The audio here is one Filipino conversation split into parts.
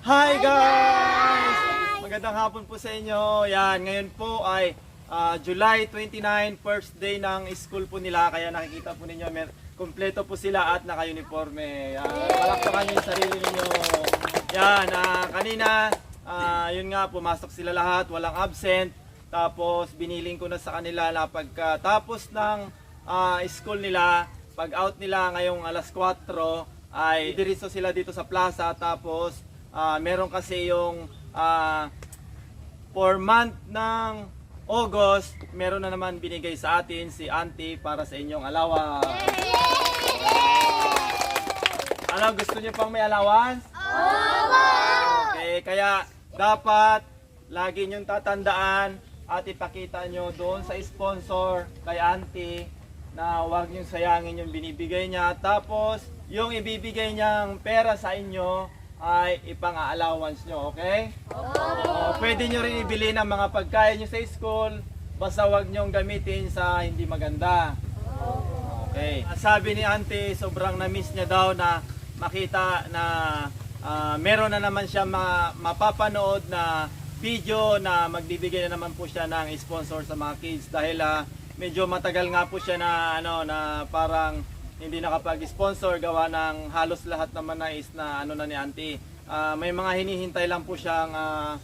Hi guys! Magandang hapon po sa inyo. Yan, ngayon po ay ah, July 29, first day ng school po nila. Kaya nakikita po ninyo, mer kompleto po sila at naka-uniforme. Yan, palakpakan niyo yung sarili ninyo. Yan, ah, kanina, ah, yun nga, pumasok sila lahat, walang absent. Tapos biniling ko na sa kanila na pagkatapos ng ah, school nila, pag out nila ngayong alas 4, ay diretso sila dito sa plaza. Tapos ah, meron kasi yung for month ng August, meron na naman binigay sa atin si Auntie para sa inyong allowance. Ano, gusto niyo pang may allowance? Okay, kaya dapat lagi niyong tatandaan at ipakita nyo doon sa sponsor kay auntie na huwag niyong sayangin yung binibigay niya. Tapos, yung ibibigay niyang pera sa inyo ay ipang-allowance nyo, okay? Oh, pwede nyo rin ibili ng mga pagkain nyo sa school, basta huwag nyong gamitin sa hindi maganda. Okay. Sabi ni auntie, sobrang na-miss niya daw na makita na ah, meron na naman siya ma- mapapanood na video na magbibigay na naman po siya ng sponsor sa mga kids dahil ah, medyo matagal nga po siya na ano na parang hindi nakapag-sponsor gawa ng halos lahat naman na is na ano na ni auntie. Ah, may mga hinihintay lang po siyang ah,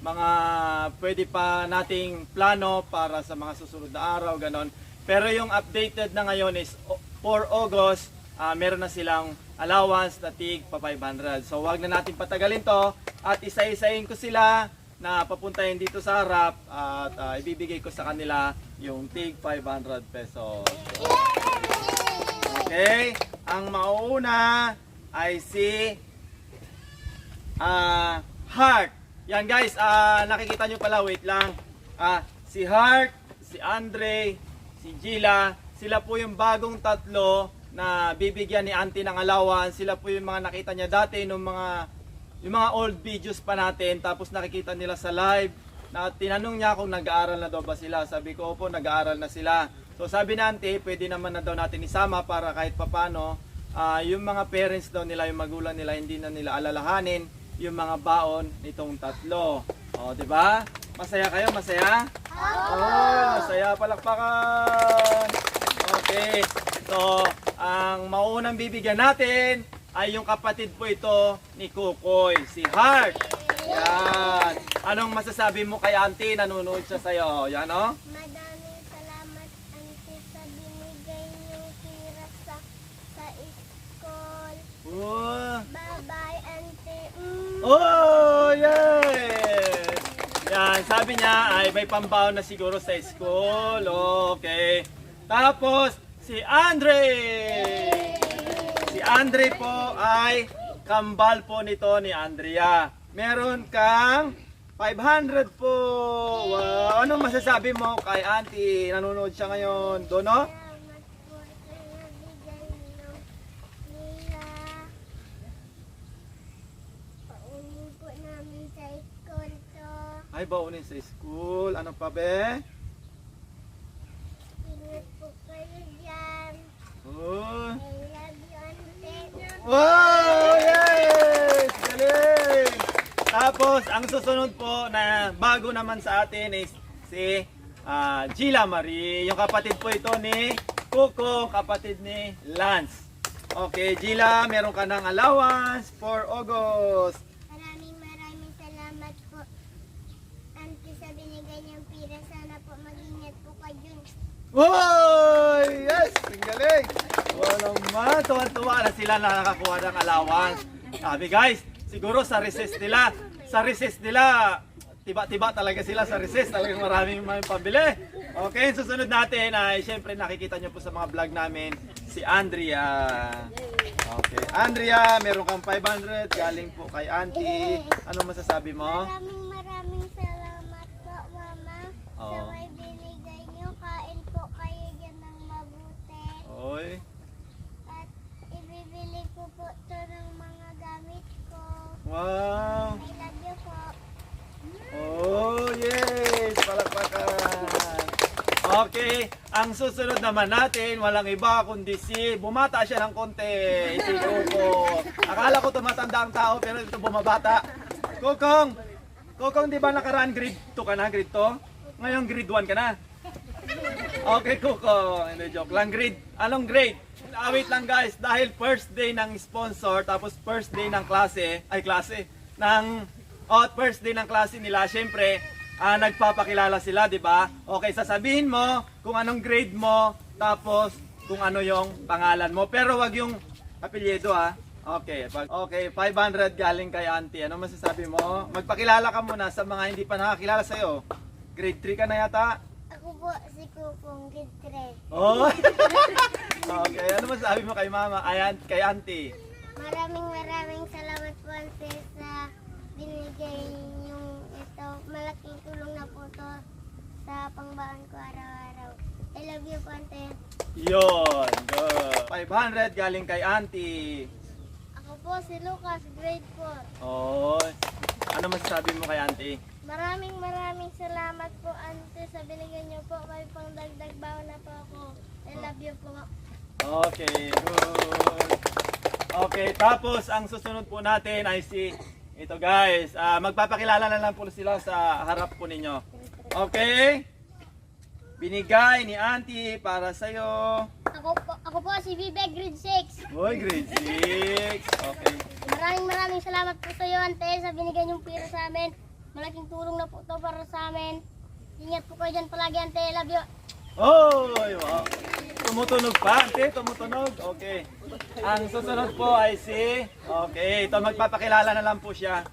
mga pwede pa nating plano para sa mga susunod na araw, ganon. Pero yung updated na ngayon is for August, ah, meron na silang allowance na tig pa 500. So wag na natin patagalin to at isa-isahin ko sila na papuntahin dito sa harap at ah, ibibigay ko sa kanila yung tig 500 pesos. Okay, ang mauuna ay si ah Heart. Yan guys, ah nakikita nyo pala, wait lang. Ah, si Heart, si Andre, si Gila, sila po yung bagong tatlo na bibigyan ni Auntie ng allowance. Sila po yung mga nakita niya dati nung mga yung mga old videos pa natin tapos nakikita nila sa live na tinanong niya kung nag-aaral na daw ba sila. Sabi ko po nag-aaral na sila. So sabi na Auntie, pwede naman na daw natin isama para kahit papano ah, yung mga parents daw nila, yung magulang nila hindi na nila alalahanin yung mga baon nitong tatlo. O, di ba? Masaya kayo? Masaya? Oh, masaya palakpakan. Okay. So, ang mauunang bibigyan natin ay yung kapatid po ito ni Kukoy, si Heart. Yan. Anong masasabi mo kay auntie? Nanonood siya sa'yo. Yan, oh. Maraming salamat, Auntie, sa binigay niyong pira sa, sa school. Oh. Bye-bye, Auntie. Mm. Oh, yes! Yan, sabi niya ay may pambaon na siguro sa school. Okay. Tapos, si Andre! Si Andre po ay kambal po nito ni Andrea. Meron kang 500 po. Wow. Anong masasabi mo kay auntie? Nanonood siya ngayon. Doon, no? Salamat po sa nabigay niyo nila. Paunin po namin sa school to. Ay, baunin sa school. Ano pa, be? Ingat po kayo dyan. Oh. I love you, Auntie. Wow! Yes! Galing! Tapos, ang susunod po na bago naman sa atin is si ah, Gila Marie. Yung kapatid po ito ni Coco, kapatid ni Lance. Okay, Gila, meron ka ng allowance for August. Maraming maraming salamat po. Auntie, sa binigay niyong pira. Sana po mag-ingat po kayo. Wow! Yes! Ang galing! Wow naman! Tuwan-tuwa na sila na nakakuha ng allowance. Sabi guys, siguro sa recess nila, sa recess nila, tiba-tiba talaga sila sa recess. Talagang maraming may pambili. Okay, susunod natin ay syempre nakikita nyo po sa mga vlog namin si Andrea. Okay, Andrea, meron kang 500 galing po kay Auntie. Ano masasabi mo? Susunod naman natin, walang iba kundi si, bumata siya ng konti, si Coco. Akala ko tumatanda ang tao, pero ito bumabata. Kokong, Kokong, di ba nakaraan grade 2 ka na, grade 2? Ngayon grade 1 ka na. Okay, Kokong, hindi joke lang. Grade, anong grade? Ah, wait lang guys, dahil first day ng sponsor, tapos first day ng klase, ay klase, ng, oh, first day ng klase nila, syempre, ah, nagpapakilala sila, di ba? Okay, sasabihin mo kung anong grade mo, tapos kung ano yung pangalan mo. Pero wag yung apelyido ha. Okay, pag, okay, 500 galing kay auntie. Ano masasabi mo? Magpakilala ka muna sa mga hindi pa nakakilala sa'yo. Grade 3 ka na yata? Ako po si Kukong Gidre. Oh! okay, ano masasabi mo kay mama, ay, aunt- kay auntie? Maraming maraming salamat po ante sa binigay yung ito. Malaking tulong na po to sa pangbaon ko araw-araw. I love you po ante. Yon, good. 500 galing kay auntie. Ako po si Lucas, grade 4. Oh, ano masasabi mo kay auntie? Maraming maraming salamat po ante sa binigay niyo po. May pangdagdag baon na po ako. I love you po. Okay, good. Okay, tapos ang susunod po natin ay si ito guys. ah, magpapakilala na lang po sila sa harap po ninyo. Okay? Binigay ni Auntie para sa iyo. Ako po, ako po si Vive, grade 6. Hoy, grade 6. Okay. Maraming maraming salamat po sa iyo, ante, sa binigay niyong pira sa amin. Malaking tulong na po to para sa amin. Ingat po kayo dyan palagi, ante. I love you. Hoy, wow. Tumutunog pa, Auntie, tumutunog. Okay. Ang susunod po ay si Okay, ito magpapakilala na lang po siya.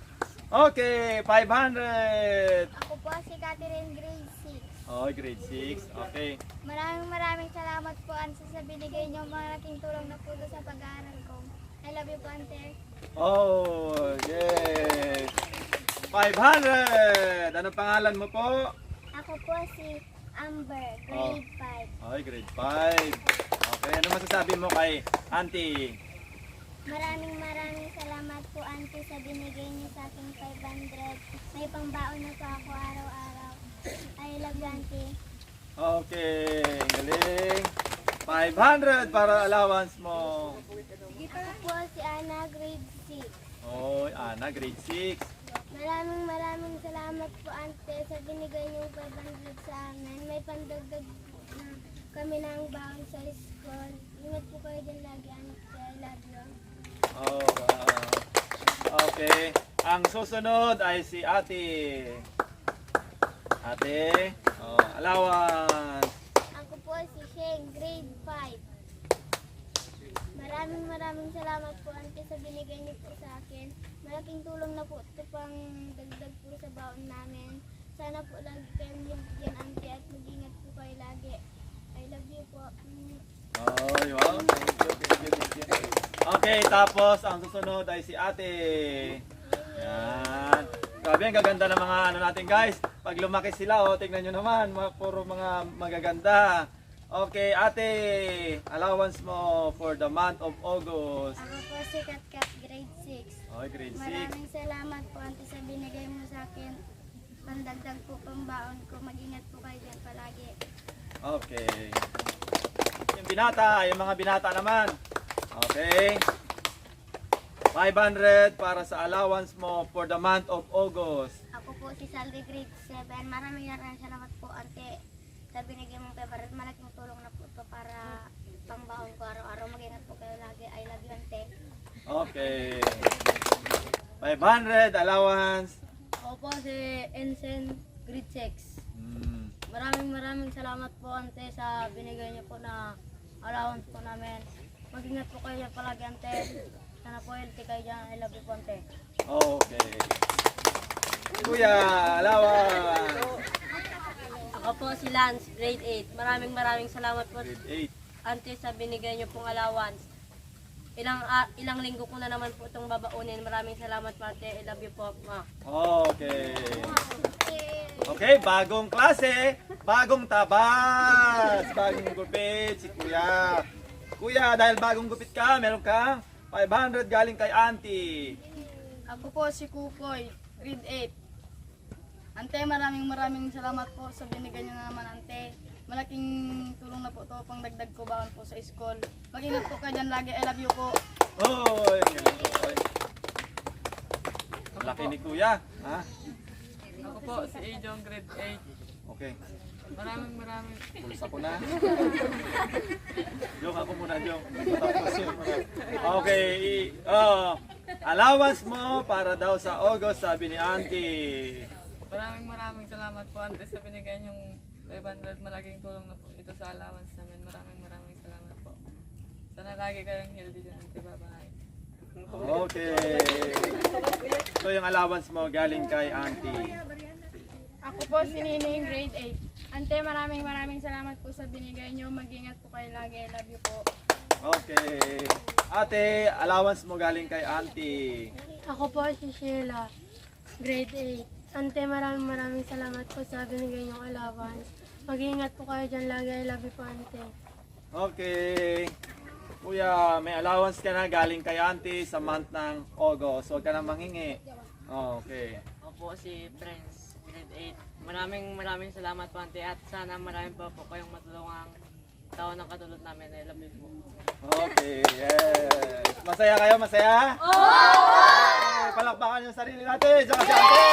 Okay, 500. Ako po si Catherine, grade 6. Oh, grade 6. Okay. Maraming maraming salamat po, ante, sa binigay niyo. Malaking tulong na po to sa pag-aaral ko. I love you po, ante. Oh, yes. 500. Ano pangalan mo po? Ako po si Amber, grade 5. Ay, grade 5. Okay, ano masasabi mo kay Auntie? Maraming maraming salamat po, ante, sa binigay niyo sa akin 500. May pangbaon na po ako araw-araw. I love you, ante. Okay, galing. 500 para allowance mo. Ako po si Ana, grade 6. Oh, Ana, grade 6. Maraming maraming salamat po, ante, sa binigay niyo 500 sa amin. May pandagdag na kami ng baon sa school. Ingat po kayo dyan lagi, ante. I love you. Oh, wow. Okay. Ang susunod ay si Ate. Ate, oh, allowance. Ako po si Shane, grade 5. Maraming maraming salamat po, ante, sa binigay niyo po sa akin. Malaking tulong na po ito pang dagdag po sa baon namin. Sana po lagi kayong bigyan, ante, at mag-ingat po kayo lagi. I love you po. Oh, wow. Thank you, thank you, thank you. Okay, tapos ang susunod ay si ate. Yan. Grabe, ang gaganda ng mga ano natin guys. Pag lumaki sila, oh, tingnan nyo naman, mga, puro mga magaganda. Okay, ate, allowance mo for the month of August. Ako po si Katkat, grade 6. Okay, grade 6. Maraming salamat po, ante, sa binigay mo sa akin. Pandagdag po pang baon ko. Mag-ingat po kayo dyan palagi. Okay. Yung binata, yung mga binata naman. Okay. 500 para sa allowance mo for the month of August. Ako po si Saldi, grade 7. Maraming maraming salamat po, ante. Sa binigay mong favorite, malaking tulong na po ito para pangbaon ko araw-araw. Mag-ingat po kayo lagi. I love you, ante. Okay. 500 allowance. Ako po si Ensen Grade 6. Hmm. Maraming maraming salamat po ante sa binigay niyo po na allowance po namin. Mag-ingat po kayo palagi ante. Sana po healthy kayo dyan. I love you po ante. Okay. Kuya, allowance. Ako po si Lance, grade 8. Maraming maraming salamat po Grade ante sa binigay niyo pong allowance. Ilang ah, ilang linggo ko na naman po itong babaunin. Maraming salamat po ante. I love you po. Ma. 8. Okay. Okay, bagong klase, bagong tabas, bagong gupit si Kuya. Kuya, dahil bagong gupit ka, meron kang 500 galing kay Auntie. Ako po si Kukoy, grade 8. Ante, maraming maraming salamat po sa binigay niyo naman, Ante. Malaking tulong na po to pang dagdag ko baon po sa school. Mag-ingat po kayo dyan lagi. I love you po. Oy! Oy. Laki ni Kuya. Ha? Ako po, si Ejong grade 8. Okay. Maraming maraming Pulsa ko na. Jong, ako muna, Jong. Tapos yun. Okay. Oh, allowance mo para daw sa August, sabi ni Auntie. maraming maraming salamat po ante sa binigay niyong 500 malaking tulong na po ito sa allowance namin. Maraming maraming salamat po. Sana lagi kayong healthy dyan ante. Bye-bye. Okay. So yung allowance mo galing kay Auntie. Ako po si Nining grade 8. Ante, maraming maraming salamat po sa binigay nyo. Mag-ingat po kayo lagi. I love you po. Okay. Ate, allowance mo galing kay Auntie. Ako po si Sheila, grade 8. Ante, maraming maraming salamat po sa binigay niyong allowance. Mag-iingat po kayo dyan lagi. I love you po, ante. Okay. Kuya, may allowance ka na galing kay Auntie sa month ng August. Huwag ka na manghingi. Okay. Ako po si Prince, grade 8. Maraming maraming salamat po ante at sana marami pa po kayong matulungang tao ng katulad namin. I love you po. Okay, yes. Masaya kayo, masaya? Oo! palakpakan yung sarili natin. Saka si Ate!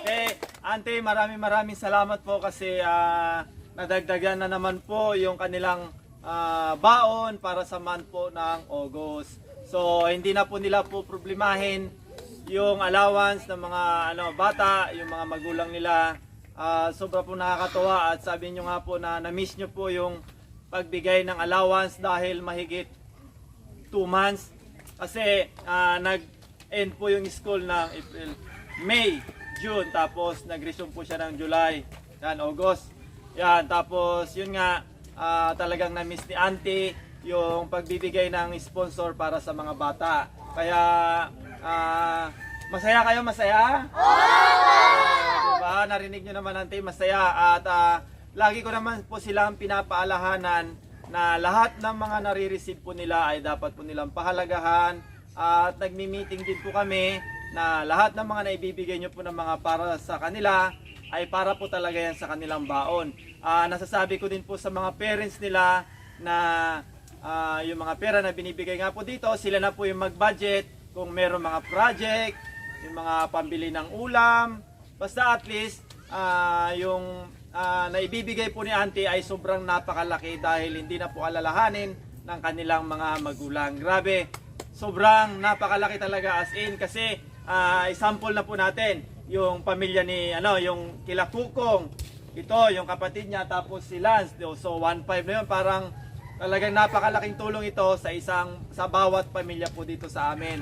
Okay, Ante, maraming maraming salamat po kasi ah, nadagdagan na naman po yung kanilang ah, baon para sa month po ng August. So, hindi na po nila po problemahin yung allowance ng mga ano bata, yung mga magulang nila. Ah, sobra po nakakatuwa at sabi nyo nga po na na-miss nyo po yung pagbigay ng allowance dahil mahigit 2 months kasi ah, nag-end po yung school ng April, May, June tapos nag-resume po siya ng July, yan August. Yan tapos yun nga ah, talagang na-miss ni Auntie yung pagbibigay ng sponsor para sa mga bata. Kaya ah, masaya kayo, masaya? diba? Narinig nyo naman Auntie, masaya at ah, lagi ko naman po silang pinapaalahanan na lahat ng mga nare-receive po nila ay dapat po nilang pahalagahan at nagmi-meeting din po kami na lahat ng mga naibibigay nyo po ng mga para sa kanila ay para po talaga yan sa kanilang baon. Ah, nasasabi ko din po sa mga parents nila na ah, yung mga pera na binibigay nga po dito, sila na po yung mag-budget kung meron mga project, yung mga pambili ng ulam, basta at least ah, yung ah, naibibigay po ni auntie ay sobrang napakalaki dahil hindi na po alalahanin ng kanilang mga magulang. Grabe, sobrang napakalaki talaga as in kasi ah, example na po natin yung pamilya ni ano yung kila Kukong. Ito yung kapatid niya tapos si Lance. So 1.5 na yun. Parang talagang napakalaking tulong ito sa isang sa bawat pamilya po dito sa amin.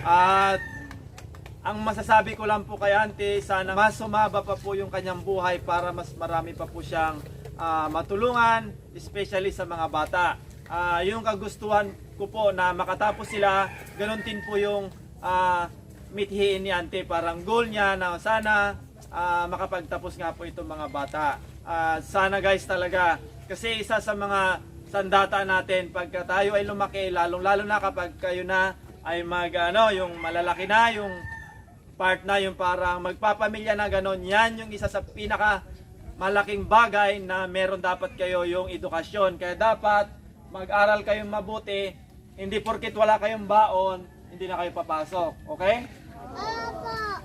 At ang masasabi ko lang po kay Auntie, sana mas sumaba pa po yung kanyang buhay para mas marami pa po siyang ah, matulungan, especially sa mga bata. Ah, yung kagustuhan ko po na makatapos sila, ganun din po yung ah, mithiin ni Auntie. Parang goal niya na sana ah, makapagtapos nga po itong mga bata. Ah, sana guys talaga, kasi isa sa mga sandata natin, pagka tayo ay lumaki, lalong lalo na kapag kayo na ay mag ano, yung malalaki na, yung part na yung parang magpapamilya na ganon, yan yung isa sa pinaka malaking bagay na meron dapat kayo yung edukasyon. Kaya dapat mag-aral kayong mabuti, hindi porkit wala kayong baon, hindi na kayo papasok. Okay?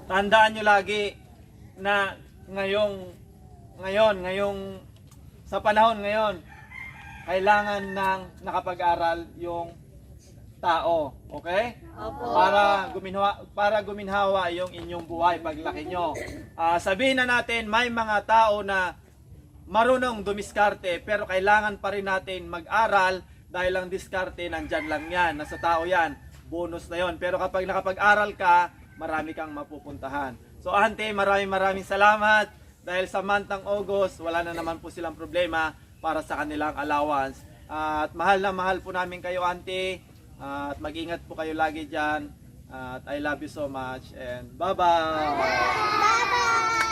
Tandaan nyo lagi na ngayong, ngayon, ngayong, sa panahon ngayon, kailangan ng nakapag-aral yung tao. Okay? Para guminhawa para guminhawa yung inyong buhay paglaki nyo. Ah, sabihin na natin may mga tao na marunong dumiskarte pero kailangan pa rin natin mag-aral dahil ang diskarte nandyan lang yan. Nasa tao yan. Bonus na yon. Pero kapag nakapag-aral ka, marami kang mapupuntahan. So ante, maraming maraming salamat dahil sa month ng August, wala na naman po silang problema para sa kanilang allowance. At mahal na mahal po namin kayo ante. At mag-ingat po kayo lagi dyan. At I love you so much and bye-bye! Bye-bye!